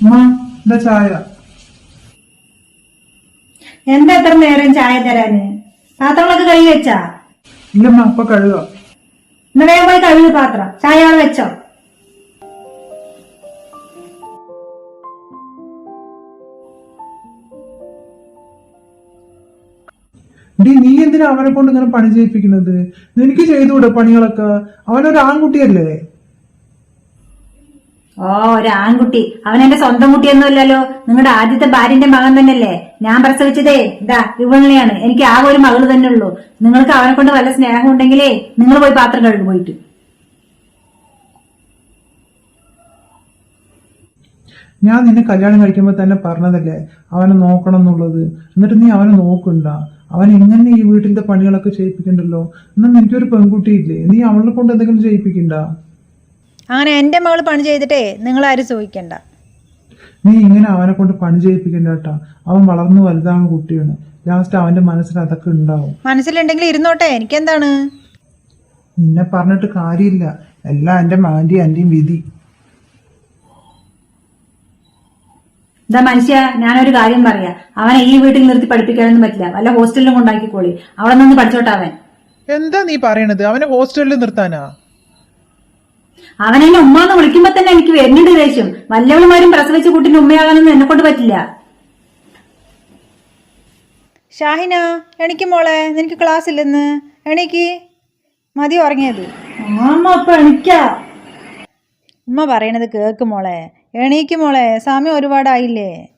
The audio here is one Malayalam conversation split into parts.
എന്താ ചായ? എന്താ എത്ര നേരം ചായ തരാന്? പാത്രങ്ങളൊക്കെ കഴുകി വെച്ചാ? ഇല്ലമ്മ ഇപ്പൊ കഴുക. ഇന്ന് വേഗം പോയി കഴുകി പാത്രം. ചായ അവിടെ വെച്ചോ. ഡി നീ എന്തിനാ അവനെ കൊണ്ട് ഇങ്ങനെ പണി ചെയ്യിപ്പിക്കുന്നത്? നിനക്ക് ചെയ്തുകൂടെ പണികളൊക്കെ? അവനൊരു ആൺകുട്ടിയല്ലേ ഓ ഒരു ആൺകുട്ടി അവൻ എന്റെ സ്വന്തം കുട്ടിയൊന്നുമല്ലല്ലോ. നിങ്ങളുടെ ആദ്യത്തെ ഭാര്യന്റെ മകൻ തന്നെയല്ലേ. ഞാൻ പ്രസവിച്ചതേ. ഇതാ ഇവളിനെയാണ് എനിക്ക് ആകെ ഒരു മകൾ തന്നെ ഉള്ളൂ നിങ്ങൾക്ക് അവനെ കൊണ്ട് വല്ല സ്നേഹം ഉണ്ടെങ്കിലേ നിങ്ങൾ പോയി പാത്രം കഴുകി പോയിട്ട്. ഞാൻ നിന്നെ കല്യാണം കഴിക്കുമ്പോ തന്നെ പറഞ്ഞതല്ലേ? അവനെ നോക്കണം എന്നുള്ളത് എന്നിട്ട് നീ അവനെ നോക്കണ്ട. അവൻ ഇങ്ങനെ ഈ വീട്ടിലത്തെ പണികളൊക്കെ ചെയ്യിപ്പിക്കണ്ടല്ലോ? എന്നാൽ നിനക്കൊരു പെൺകുട്ടിയില്ലേ. നീ അവളെ കൊണ്ട് എന്തെങ്കിലും ചെയ്യിപ്പിക്കണ്ട. അങ്ങനെ എന്റെ മകൾ പണി ചെയ്തിട്ടേ നിങ്ങളാരും ചോദിക്കണ്ട നീ ഇങ്ങനെ അവനെ കൊണ്ട് പണി ചെയ്യിപ്പിക്കണ്ട കേട്ടാ അവൻ വളർന്നു വലുതാണ് കുട്ടിയാണ്. ലാസ്റ്റ് അവന്റെ മനസ്സിൽ അതൊക്കെ ഉണ്ടാവും. മനസ്സിലുണ്ടെങ്കിൽ ഇരുന്നോട്ടെ എനിക്കെന്താണ്? നിന്നെ പറഞ്ഞിട്ട് കാര്യമില്ല. എല്ലാം എന്റെ മാന്റി എന്റെയും വിധി. ഇതാ മനുഷ്യ ഞാനൊരു കാര്യം പറയാ. അവനെ ഈ വീട്ടിൽ നിർത്തി പഠിപ്പിക്കാനൊന്നും പറ്റില്ല. വല്ല ഹോസ്റ്റലിലും കൊണ്ടാക്കിക്കോളി. അവിടെ നിന്ന് പഠിച്ചോട്ടെ അവൻ. എന്താ നീ പറയണത്? അവനെ ഹോസ്റ്റലിൽ നിർത്താനാ? അവൻ എന്നെ ഉമ്മാന്ന് വിളിക്കുമ്പോ തന്നെ എനിക്ക് വരുന്നുണ്ട് ദേഷ്യം. വല്ലവളുമാരും പ്രസവിച്ച കുട്ടിന്റെ ഉമ്മയാകാനൊന്നും എന്നെ കൊണ്ട് പറ്റില്ല. ഷാഹിന എണിക്ക് മോളെ. നിനക്ക് ക്ലാസ് ഇല്ലെന്ന്. എണീക്ക്. മതി ഉറങ്ങിയത്. ഉമ്മ പറയണത് കേക്ക് മോളെ. എണീക്ക് മോളെ. സമയം ഒരുപാടായില്ലേ.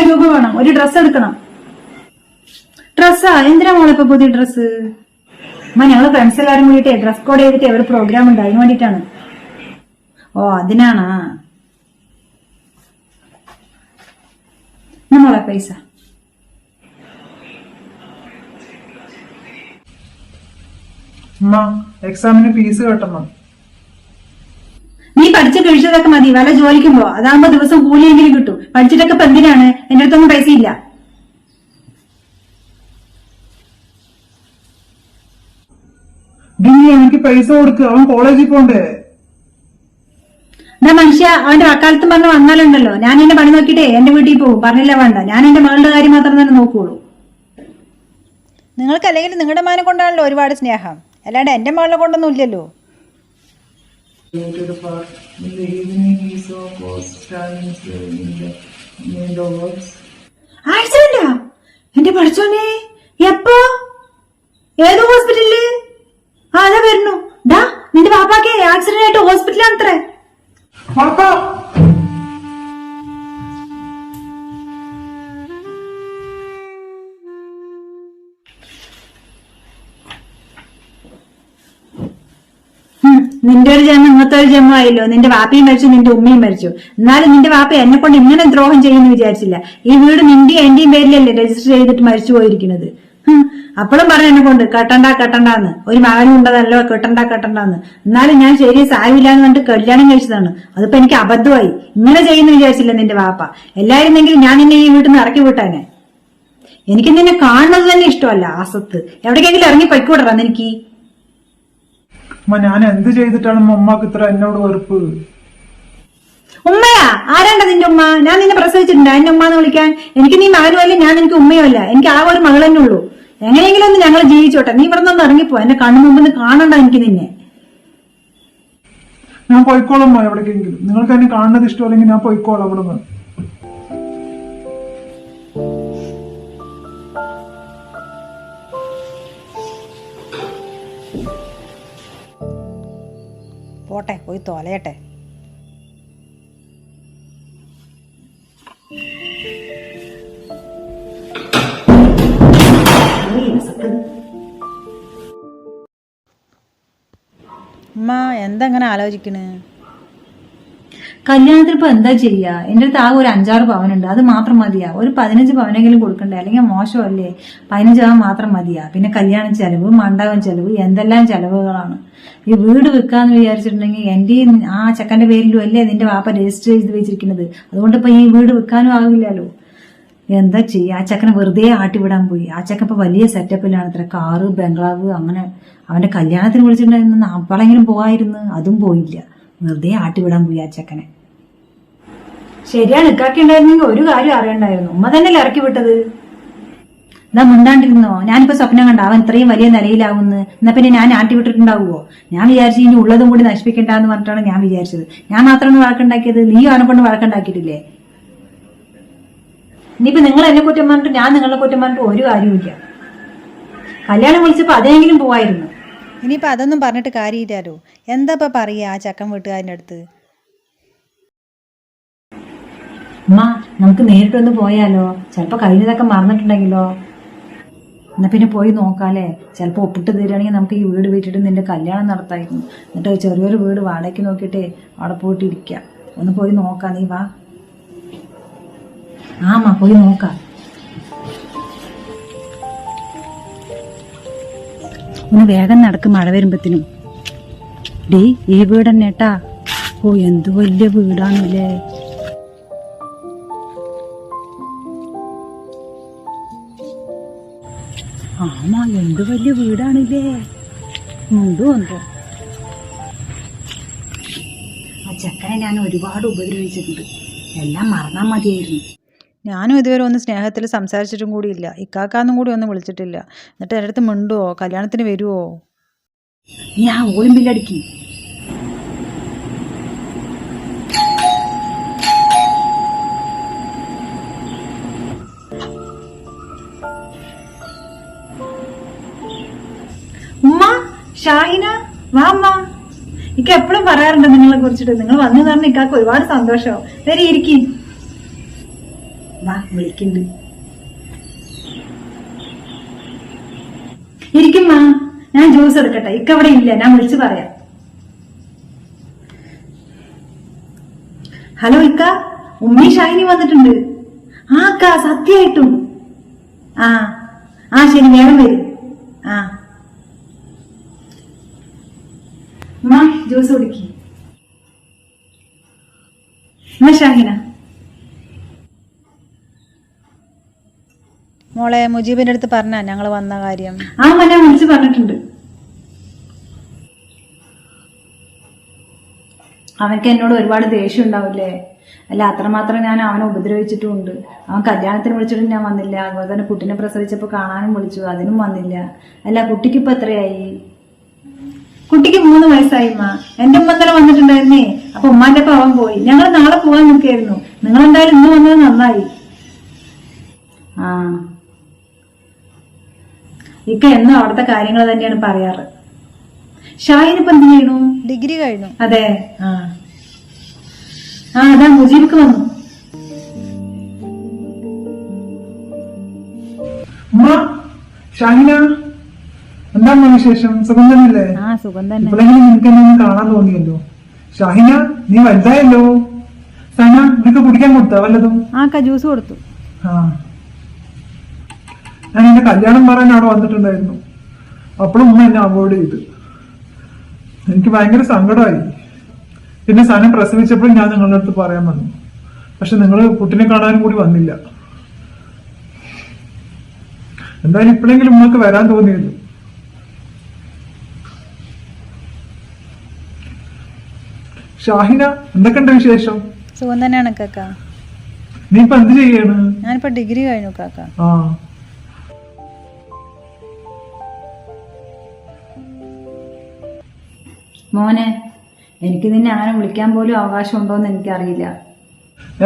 എനിക്കൊരു രൂപ വേണം ഒരു ഡ്രസ്സ് എടുക്കണം. ഡ്രസ്സാ എന്തിനാ മോളെ ഇപ്പൊ പുതിയ ഡ്രസ്സ് അമ്മ ഞങ്ങൾ ഫ്രണ്ട്സ് എല്ലാരും കൂടിയിട്ട് ഡ്രസ് കോഡ് ചെയ്തിട്ട് ഒരു പ്രോഗ്രാം ഉണ്ട് അതിന് വേണ്ടിട്ടാണ് ഓ അതിനാണാ? നമ്മളെ മോളെ പൈസ. എക്സാമിന് ഫീസ് കെട്ടണം നീ പഠിച്ച് കഴിച്ചതൊക്കെ മതി വല വല്ല പോവാ. അതാകുമ്പോ ദിവസം കൂലിയെങ്കിലും കിട്ടും. പഠിച്ചിട്ടൊക്കെ ഇപ്പൊ എന്തിനാണ്? എന്റെ അടുത്തൊന്നും പൈസ ഇല്ല എനിക്ക് പൈസ കൊടുക്ക്. അവൻ കോളേജിൽ പോണ്ടേ? എന്നാ മനുഷ്യ അവന്റെ വക്കാലത്തും പറഞ്ഞ് വന്നാലുണ്ടല്ലോ. ഞാൻ എന്റെ പണി നോക്കിയിട്ടേ എന്റെ വീട്ടിൽ പോകും പറഞ്ഞില്ല വേണ്ട. ഞാൻ എന്റെ മകളുടെ കാര്യം മാത്രം തന്നെ നോക്കുള്ളൂ നിങ്ങൾക്ക് അല്ലെങ്കിൽ നിങ്ങളുടെ മാനെ കൊണ്ടാണല്ലോ ഒരുപാട് സ്നേഹം. അല്ലാണ്ട് എന്റെ മകളെ കൊണ്ടൊന്നും ഇല്ലല്ലോ. ആക്സിഡന്റാ എന്റെ പഠിച്ചോനെ എപ്പോ ഏത് ഹോസ്പിറ്റലില് ആ അതാ വരുന്നു ഡാ നിന്റെ പാപ്പാക്ക് ആക്സിഡന്റ് ആയിട്ട് ഹോസ്പിറ്റലാണത്രേ പാപ്പാ നിന്റെ ഒരു ജന്മം ഇന്നത്തെ ഒരു ജന്മം ആയല്ലോ. നിന്റെ വാപ്പയും മരിച്ചു നിന്റെ ഉമ്മയും മരിച്ചു. എന്നാലും നിന്റെ വാപ്പ എന്നെ കൊണ്ട് ഇങ്ങനെ ദ്രോഹം ചെയ്യുമെന്ന് വിചാരിച്ചില്ല. ഈ വീട് നിന്റെ എന്റെയും പേരിലല്ലേ രജിസ്റ്റർ ചെയ്തിട്ട് മരിച്ചു പോയിരിക്കുന്നത്? അപ്പോഴും പറഞ്ഞു എന്നെ കൊണ്ട് കെട്ടണ്ട കെട്ടണ്ടാന്ന്. ഒരു മകനും ഉണ്ടതല്ലോ കെട്ടണ്ട കെട്ടണ്ടാന്ന്. എന്നാലും ഞാൻ ശരി സാരമില്ലാന്ന് പറഞ്ഞിട്ട് കല്യാണം കഴിച്ചതാണ്. അതിപ്പോ എനിക്ക് അബദ്ധമായി. ഇങ്ങനെ ചെയ്യുന്നു വിചാരിച്ചില്ല നിന്റെ വാപ്പ. എല്ലാരുന്നെങ്കിൽ ഞാൻ നിന്നെ ഈ വീട്ടിൽ നിന്ന് ഇറക്കി വിട്ടാനെ. എനിക്ക് നിന്നെ കാണുന്നത് തന്നെ ഇഷ്ടമല്ല ആസത്ത്. എവിടേക്കെങ്കിലും ഇറങ്ങി പൊയ്ക്കൂടറാ എനിക്ക് അമ്മ ഞാൻ എന്ത് ചെയ്തിട്ടാണ് ഉമ്മക്ക് ഇത്ര എന്നോട് വെറുപ്പ്? ഉമ്മയാ? ആരാണ്ട നിന്റെ ഉമ്മ? ഞാൻ നിന്നെ പ്രസവിച്ചിട്ടുണ്ട്? എന്റെ ഉമ്മ എന്ന് വിളിക്കാൻ? എനിക്ക് നീ മകനുമല്ല ഞാൻ എനിക്ക് ഉമ്മയുമല്ല. എനിക്ക് ആ ഒരു മകൾ തന്നെ ഉള്ളൂ. എങ്ങനെയെങ്കിലും ഒന്ന് ഞങ്ങൾ ജീവിച്ചോട്ടെ. നീ ഇവിടെ നിന്ന് ഇറങ്ങിപ്പോ. എന്റെ കണ്ണു മുമ്പിൽ നിന്ന് കാണണ്ട എനിക്ക് നിന്നെ. ഞാൻ പോയിക്കോളാം എവിടേക്കെങ്കിലും. നിങ്ങൾക്ക് എന്നെ കാണുന്നത് ഇഷ്ടമല്ലെങ്കിൽ ഞാൻ പോയിക്കോളാം അവിടെ നിന്ന് പോട്ടെ പോയി തോലയട്ടെ. ഉമ്മ എന്താ ആലോചിക്കണേ ആലോചിക്കണ്? കല്യാണത്തിന് ഇപ്പൊ എന്താ ചെയ്യുക എന്റെ അടുത്ത് ആകെ ഒരു അഞ്ചാറ് പവനുണ്ട്. അത് മാത്രം മതിയാ. ഒരു പതിനഞ്ച് പവനെങ്കിലും കൊടുക്കണ്ടേ? അല്ലെങ്കിൽ മോശമല്ലേ? പതിനഞ്ച് പവൻ മാത്രം മതിയാ. പിന്നെ കല്യാണ ചെലവ് മണ്ഡപം ചെലവ് എന്തെല്ലാം ചെലവുകളാണ്. ഈ വീട് വെക്കാന്ന് വിചാരിച്ചിട്ടുണ്ടെങ്കിൽ എന്റെ ആ ചെക്കന്റെ പേരിലും അല്ലേ നിന്റെ വാപ്പ രജിസ്റ്റർ ചെയ്ത് വെച്ചിരിക്കുന്നത്. അതുകൊണ്ട് ഇപ്പൊ ഈ വീട് വെക്കാനും ആകില്ലല്ലോ എന്താ ചെയ്യാ? ആ ചക്കനെ വെറുതെ ആട്ടിവിടാൻ പോയി. ആ ചക്ക ഇപ്പൊ വലിയ സെറ്റപ്പിലാണ്. ഇത്ര കാറ് ബംഗ്ലാവ് അങ്ങനെ അവന്റെ കല്യാണത്തിന് വിളിച്ചിട്ടുണ്ടായിരുന്നു അപ്പളെങ്കിലും പോവായിരുന്നു. അതും പോയില്ല. വെറുതെ ആട്ടിവിടാൻ പോയി ആ ചെക്കനെ. ശരിയാണ് ഇക്കാക്കി ഉണ്ടായിരുന്നെങ്കിൽ ഒരു കാര്യം അറിയണ്ടായിരുന്നു. ഉമ്മ തന്നെ ഇറക്കി വിട്ടത്? ഇതാ മുണ്ടാണ്ടിരുന്നോ? ഞാനിപ്പോ സ്വപ്നം കണ്ട അവൻ ഇത്രയും വലിയ നിലയിലാവുന്നു. എന്നാ പിന്നെ ഞാൻ ആട്ടി വിട്ടിട്ടുണ്ടാവുമോ ഞാൻ വിചാരിച്ചു ഇനി ഉള്ളതും കൂടി നശിപ്പിക്കണ്ടെന്ന് പറഞ്ഞിട്ടാണ് ഞാൻ വിചാരിച്ചത്. ഞാൻ മാത്രമാണ് വഴക്കുണ്ടാക്കിയത്. നീ അവനെ കൊണ്ട് വഴക്കുണ്ടാക്കിയിട്ടില്ലേ? ഇനിയിപ്പോ നിങ്ങൾ എന്നെ കുറ്റം പറഞ്ഞിട്ട് ഞാൻ നിങ്ങളെ കുറ്റം പറഞ്ഞിട്ട് ഒരു കാര്യമില്ല കല്യാണം വിളിച്ചപ്പോ അതെങ്കിലും പോവായിരുന്നു. ഇനിയിപ്പോൾ അതൊന്നും പറഞ്ഞിട്ട് കാര്യമില്ലല്ലോ എന്താ ഇപ്പം പറയുക ആ ചക്കൻ വീട്ടുകാരന്റെ അടുത്ത്? അമ്മ നമുക്ക് നേരിട്ടൊന്ന് പോയാലോ? ചിലപ്പോ കഴിഞ്ഞതൊക്കെ മറന്നിട്ടുണ്ടെങ്കിലോ? എന്നാ പിന്നെ പോയി നോക്കാലേ ചിലപ്പോ ഒപ്പിട്ട് തരികയാണെങ്കിൽ നമുക്ക് ഈ വീട് വിറ്റിട്ട് നിന്റെ കല്യാണം നടത്തായിരുന്നു. എന്നിട്ട് ചെറിയൊരു വീട് വാടകയ്ക്ക് നോക്കിയിട്ട് അവിടെ പോയിട്ട് ഇരിക്കാം ഒന്ന് പോയി നോക്കാം നീ വാ. ആമാ പോയി നോക്കാം. ഒന്ന് വേഗം നടക്ക് മഴ വരുമ്പത്തിനും. ഡേ ഈ വീട് തന്നെ ഏട്ടാ ഓ എന്ത് വലിയ വീടാണല്ലേ. ആമാ എന്ത് വലിയ വീടാണില്ലേ. ഉണ്ടോ എന്തോ ആ ചെക്കനെ ഞാൻ ഒരുപാട് ഉപദ്രവിച്ചിട്ടുണ്ട്. എല്ലാം മറന്നാ മതിയായിരുന്നു. ഞാനും ഇതുവരെ ഒന്ന് സ്നേഹത്തിൽ സംസാരിച്ചിട്ടും കൂടിയില്ല. ഇക്കാക്കാന്നും കൂടി ഒന്നും വിളിച്ചിട്ടില്ല. എന്നിട്ട് എന്റെ അടുത്ത് മിണ്ടുവോ? കല്യാണത്തിന് വരുവോ? ഞാൻ ഓളും ഷാഹിന വാ അമ്മ ഇക്ക എപ്പോഴും പറയാറുണ്ട് നിങ്ങളെ കുറിച്ചിട്ട്. നിങ്ങൾ വന്നു കാരണം ഇക്കാക്ക് ഒരുപാട് സന്തോഷം. വരെ ഇരിക്കി. വാ വിളിക്കുന്നുണ്ട് മാ. ഞാൻ ജ്യൂസ് എടുക്കട്ടെ. ഇക്ക അവിടെ ഇല്ല. ഞാൻ വിളിച്ചു പറയാം. ഹലോ ഇക്ക. ഉമ്മി ഷൈനി വന്നിട്ടുണ്ട്. ആ അക്ക സത്യമായിട്ടും ആ ആ ശരി വേഗം വരും. ആ. ജ്യൂസ് കുടിക്കേ. എന്നാ ഷാഹിന മോളെ മുജീബിന്റെ അടുത്ത് പറഞ്ഞ ഞങ്ങൾ വന്ന കാര്യം. ആ മോനെ വിളിച്ച് പറഞ്ഞിട്ടുണ്ട്. അവനക്ക് എന്നോട് ഒരുപാട് ദേഷ്യം ഉണ്ടാവില്ലേ? അല്ല അത്രമാത്രം ഞാൻ അവനെ ഉപദ്രവിച്ചിട്ടുമുണ്ട്. അവൻ കല്യാണത്തിന് വിളിച്ചിട്ട് ഞാൻ വന്നില്ല. അതുപോലെ തന്നെ കുട്ടിനെ പ്രസവിച്ചപ്പോൾ കാണാനും വിളിച്ചു. അതിനും വന്നില്ല. അല്ല കുട്ടിക്ക് ഇപ്പൊ എത്രയായി? കുട്ടിക്ക് മൂന്ന് വയസ്സായി ഉമ്മ. എന്റെ ഉമ്മ ഇന്നലെ വന്നിട്ടുണ്ടായിരുന്നേ. അപ്പൊ ഉമ്മാന്റെ ഒപ്പം അവൻ പോയി. ഞങ്ങൾ നാളെ പോകാൻ നിൽക്കായിരുന്നു നിങ്ങൾ എന്തായാലും ഇന്ന് വന്നത് നന്നായി. ആ. ഇക്ക എന്നും അവിടുത്തെ കാര്യങ്ങൾ തന്നെയാണ് പറയാറ്. ഷായിനിപ്പോ എന്ത് ചെയ്യണു? ഡിഗ്രി കഴിഞ്ഞു. അതെ. ആ. ആ അതാ മുജീബിക്ക് വന്നു. ഷാഹിന എന്താ അമ്മ വിശേഷം? സുഖം തന്നെയല്ലേ? ആ സുഖം തന്നെ. ഇപ്പോഴെങ്കിലും നിനക്ക് എന്നെ കാണാൻ തോന്നിയല്ലോ. ഷാഹിന നീ വലുതായല്ലോ. സന നിനക്ക് കുടിക്കാൻ കൊടുത്താ വല്ലതും? ആ ജ്യൂസ് കൊടുത്തു. ആ. ഞാൻ കല്യാണം പറയാൻ അവിടെ വന്നിട്ടുണ്ടായിരുന്നു. അപ്പോഴും ഉമ്മ എന്നെ അവോയ്ഡ് ചെയ്തു. എനിക്ക് ഭയങ്കര സങ്കടമായി. പിന്നെ സാധനം പ്രസവിച്ചപ്പോഴും ഞാൻ നിങ്ങളുടെ അടുത്ത് പറയാൻ വന്നു. പക്ഷെ നിങ്ങൾ കുട്ടിനെ കാണാനും കൂടി വന്നില്ല. എന്തായാലും ഇപ്പോഴെങ്കിലും ഉമ്മക്ക് വരാൻ തോന്നിയല്ലോ ഷാഹിന എന്തൊക്കെയുണ്ട് വിശേഷം? സുഖം തന്നെയാണ് കാക്ക. നീ ഇപ്പൊ എന്ത് ചെയ്യാണ്? ഞാനിപ്പോ ഡിഗ്രി കഴിഞ്ഞു കാക്ക. ആ. മോനെ എനിക്ക് നിന്നെ അങ്ങനെ വിളിക്കാൻ പോലും അവകാശം ഉണ്ടോന്ന് എനിക്കറിയില്ല.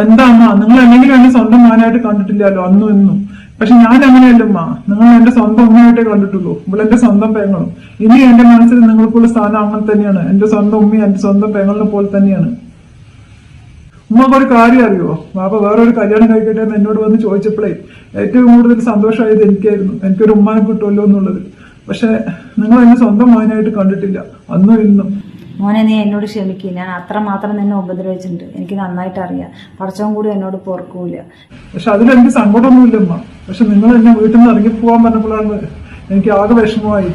എന്താ നിങ്ങൾ എന്നെങ്കിലും എന്നെ സ്വന്തം മോനായിട്ട് കണ്ടിട്ടില്ലല്ലോ അന്നും ഇന്നും. പക്ഷെ ഞാൻ അങ്ങനെയല്ല നിങ്ങൾ എന്റെ സ്വന്തം ഉമ്മയായിട്ടേ കണ്ടിട്ടുള്ളൂ. ഇവിടെ എന്റെ സ്വന്തം പെങ്ങളും. ഇനി എന്റെ മനസ്സിൽ നിങ്ങൾക്കുള്ള സ്ഥാനം അങ്ങനെ തന്നെയാണ്. എന്റെ സ്വന്തം ഉമ്മയും എന്റെ സ്വന്തം പെങ്ങളിനെ പോലെ തന്നെയാണ്. ഉമ്മക്ക് ഒരു കാര്യം അറിയോ? ബാപ്പ വേറൊരു കല്യാണം കഴിക്കട്ടെ എന്ന് എന്നോട് വന്ന് ചോദിച്ചപ്പോഴേ ഏറ്റവും കൂടുതൽ സന്തോഷമായത് എനിക്കായിരുന്നു. എനിക്കൊരു ഉമ്മാനെ കിട്ടുമല്ലോ എന്നുള്ളത്. പക്ഷെ നിങ്ങൾ എന്നെ സ്വന്തം മോനായിട്ട് കണ്ടിട്ടില്ല. അന്നും ഇന്നും. മോനെ നീ എന്നോട് ക്ഷമിക്കുക ഞാൻ അത്ര അത്രമാത്രം നിന്നെ ഉപദ്രവിച്ചിട്ടുണ്ട്. എനിക്ക് നന്നായിട്ട് അറിയാം. പറച്ചവും കൂടി എന്നോട് പൊറുക്കൂല. പക്ഷെ അതിലെനിക്ക് സങ്കടമൊന്നുമില്ലമ്മ. പക്ഷെ നിങ്ങൾ എന്നെ വീട്ടിൽ നിന്ന് ഇറങ്ങി പോകാൻ പറഞ്ഞപ്പോഴാണ് എനിക്ക് ആകെ വിഷമമായി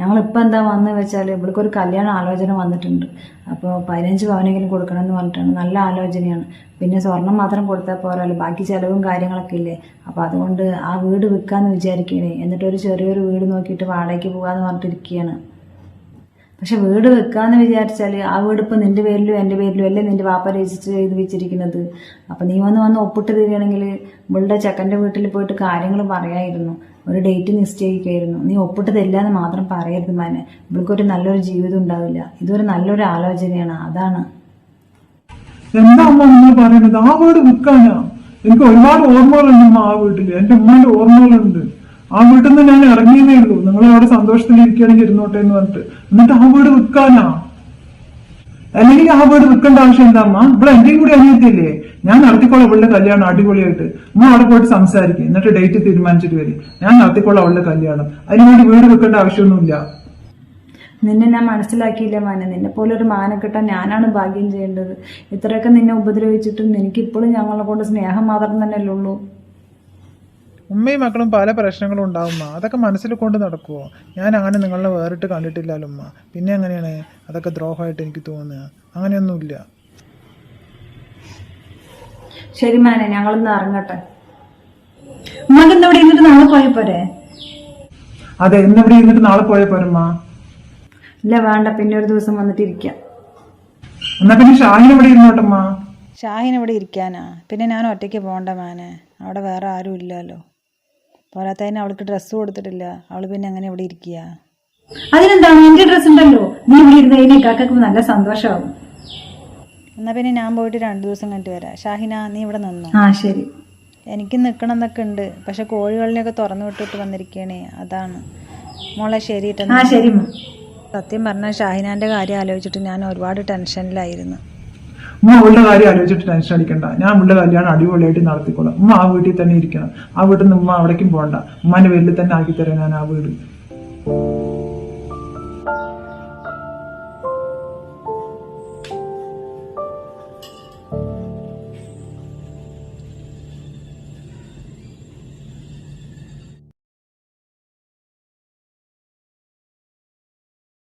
ഞങ്ങൾ ഇപ്പം എന്താ വന്നു വെച്ചാൽ ഇവിടേക്ക് ഒരു കല്യാണ ആലോചന വന്നിട്ടുണ്ട്. അപ്പോൾ പതിനഞ്ച് പവനെങ്കിലും കൊടുക്കണമെന്ന് പറഞ്ഞിട്ടാണ്. നല്ല ആലോചനയാണ്. പിന്നെ സ്വർണം മാത്രം കൊടുത്താൽ പോരല്ലോ ബാക്കി ചിലവും കാര്യങ്ങളൊക്കെ ഇല്ലേ? അപ്പോൾ അതുകൊണ്ട് ആ വീട് വിൽക്കാമെന്ന് വിചാരിക്കണേ. എന്നിട്ട് ഒരു ചെറിയൊരു വീട് നോക്കിയിട്ട് വാടകയ്ക്ക് പോകാമെന്ന് പറഞ്ഞിട്ടിരിക്കുകയാണ് പക്ഷെ വീട് വെക്കാന്ന് വിചാരിച്ചാൽ ആ വീട് ഇപ്പം നിന്റെ പേരിലും എന്റെ പേരിലും അല്ലേ നിന്റെ വാപ്പ രജിസ്റ്റർ ചെയ്ത് വെച്ചിരിക്കുന്നത്? അപ്പം നീ വന്ന് വന്ന് ഒപ്പിട്ട് തരികയാണെങ്കിൽ ഇവളുടെ ചെക്കന്റെ വീട്ടിൽ പോയിട്ട് കാര്യങ്ങൾ പറയായിരുന്നു. ഒരു ഡേറ്റ് നിശ്ചയിക്കായിരുന്നു. നീ ഒപ്പിട്ട് തരില്ല എന്ന് മാത്രം പറയരുത് മാനെ. ഇവൾക്കൊരു നല്ലൊരു ജീവിതം ഉണ്ടാവില്ല. ഇതൊരു നല്ലൊരു ആലോചനയാണ്. അതാണ്. എന്താ അമ്മ പറയുന്നത് ആ വീട് വിൽക്കാനാ എനിക്ക് ഒരുപാട് ഓർമ്മകളുണ്ട് ആ വീട്ടിൽ എന്റെ ഉമ്മന്റെ ഓർമ്മകളുണ്ട്. ആ വീട്ടിൽ നിന്ന് ഞാൻ ഇറങ്ങിയതേ ഉള്ളൂ. നിങ്ങൾ അവിടെ സന്തോഷത്തിൽ ഇരിക്കുകയാണെങ്കിൽ ഇരുന്നോട്ടെ എന്ന് പറഞ്ഞിട്ട്. എന്നിട്ട് ആ വീട് വിൽക്കാനാ? അല്ലെങ്കിൽ ആ വീട് വിൽക്കേണ്ട ആവശ്യം എന്താ അമ്മ ഇവിടെ എന്റെയും കൂടി അനിയത്തില്ലേ ഞാൻ നടത്തിക്കോളാം അവളുടെ കല്യാണം അടിപൊളിയായിട്ട്. അമ്മ അവിടെ പോയിട്ട് സംസാരിക്കും. എന്നിട്ട് ഡേറ്റ് തീരുമാനിച്ചിട്ട് വരും. ഞാൻ നടത്തിക്കോളാം അവളുടെ കല്യാണം. അതിനുവേണ്ടി വീട് വെക്കേണ്ട ആവശ്യമൊന്നുമില്ല. നിന്നെ ഞാൻ മനസ്സിലാക്കിയില്ല മാനെ. നിന്നെ പോലെ ഒരു മാനെ കിട്ടാൻ ഞാനാണ് ഭാഗ്യം ചെയ്യേണ്ടത്. ഇത്രയൊക്കെ നിന്നെ ഉപദ്രവിച്ചിട്ടും എനിക്കിപ്പോഴും ഞങ്ങളെ കൊണ്ട് സ്നേഹം മാത്രം തന്നെയല്ലേ ഉള്ളൂ ഉമ്മയും മക്കളും പല പ്രശ്നങ്ങളും ഉണ്ടാവുമ്മ അതൊക്കെ മനസ്സിൽ കൊണ്ട് നടക്കുമോ ഞാൻ അങ്ങനെ നിങ്ങളെ വേറിട്ട് കണ്ടിട്ടില്ലല്ലോ ഉമ്മ. പിന്നെ എങ്ങനെയാണ്? അതൊക്കെ ദ്രോഹമായിട്ട് എനിക്ക് തോന്നുക. അങ്ങനെയൊന്നുമില്ല. ശരി മാനെ ഞങ്ങളൊന്ന് ഇറങ്ങട്ടെ. ഉമ്മക്ക് എന്താ ഇവിടെ ഇരുന്നിട്ട് നാളെ പോയ പോരെ? അതെ ഇന്നിവിടെ ഇരുന്നിട്ട് നാളെ പോയ പോരമ്മ ഇല്ല വേണ്ട പിന്നെ ഒരു ദിവസം വന്നിട്ട് ഇരിക്കാം. എന്നാ പിന്നെ ഷാഹിൻ ഇവിടെ ഇരുന്നോട്ടമ്മ? ഷാഹിൻ ഇവിടെ ഇരിക്കാനാ. പിന്നെ ഞാൻ ഒറ്റയ്ക്ക് പോകണ്ട മാനെ. അവിടെ വേറെ ആരും ഇല്ലല്ലോ. പോരാത്തതിന് അവൾക്ക് ഡ്രസ്സ് കൊടുത്തിട്ടില്ല. അവൾ പിന്നെ അങ്ങനെ ഇവിടെ ഇരിക്കുക അതിനെന്താണ് എന്റെ ഡ്രസ് ഉണ്ടല്ലോ. നീ ഇവിടെ ഇരുന്ന് കഴിഞ്ഞാൽ നല്ല സന്തോഷമാവും എന്നാ പിന്നെ ഞാൻ പോയിട്ട് രണ്ടു ദിവസം കണ്ടിട്ട് വരാം. ഷാഹിന നീ ഇവിടെ നിന്നോ? ആ ശരി. എനിക്ക് നിൽക്കണം എന്നൊക്കെ ഉണ്ട്. പക്ഷെ കോഴികളിനെയൊക്കെ തുറന്നു വിട്ടിട്ട് വന്നിരിക്കണേ അതാണ്. മോളെ ശരി ആ ശരി. സത്യം പറഞ്ഞാൽ ഷാഹിനാന്റെ കാര്യം ആലോചിച്ചിട്ട് ഞാൻ ഒരുപാട് ടെൻഷനിലായിരുന്നു. ഉമ്മ അവളുടെ കാര്യം ആലോചിച്ചിട്ട് ടെൻഷൻ അടിക്കണ്ട. ഞാൻ അവളുടെ കല്യാണം അടിപൊളിയായിട്ട് നടത്തിക്കോളാം. ഉമ്മ ആ വീട്ടിൽ തന്നെ ഇരിക്കണം. ആ വീട്ടിൽ നിന്ന് ഉമ്മ അവിടേക്കും പോകണ്ട. ഉമ്മാന്റെ പേരിൽ തന്നെ ആക്കി തരാം ഞാൻ ആ വീട്.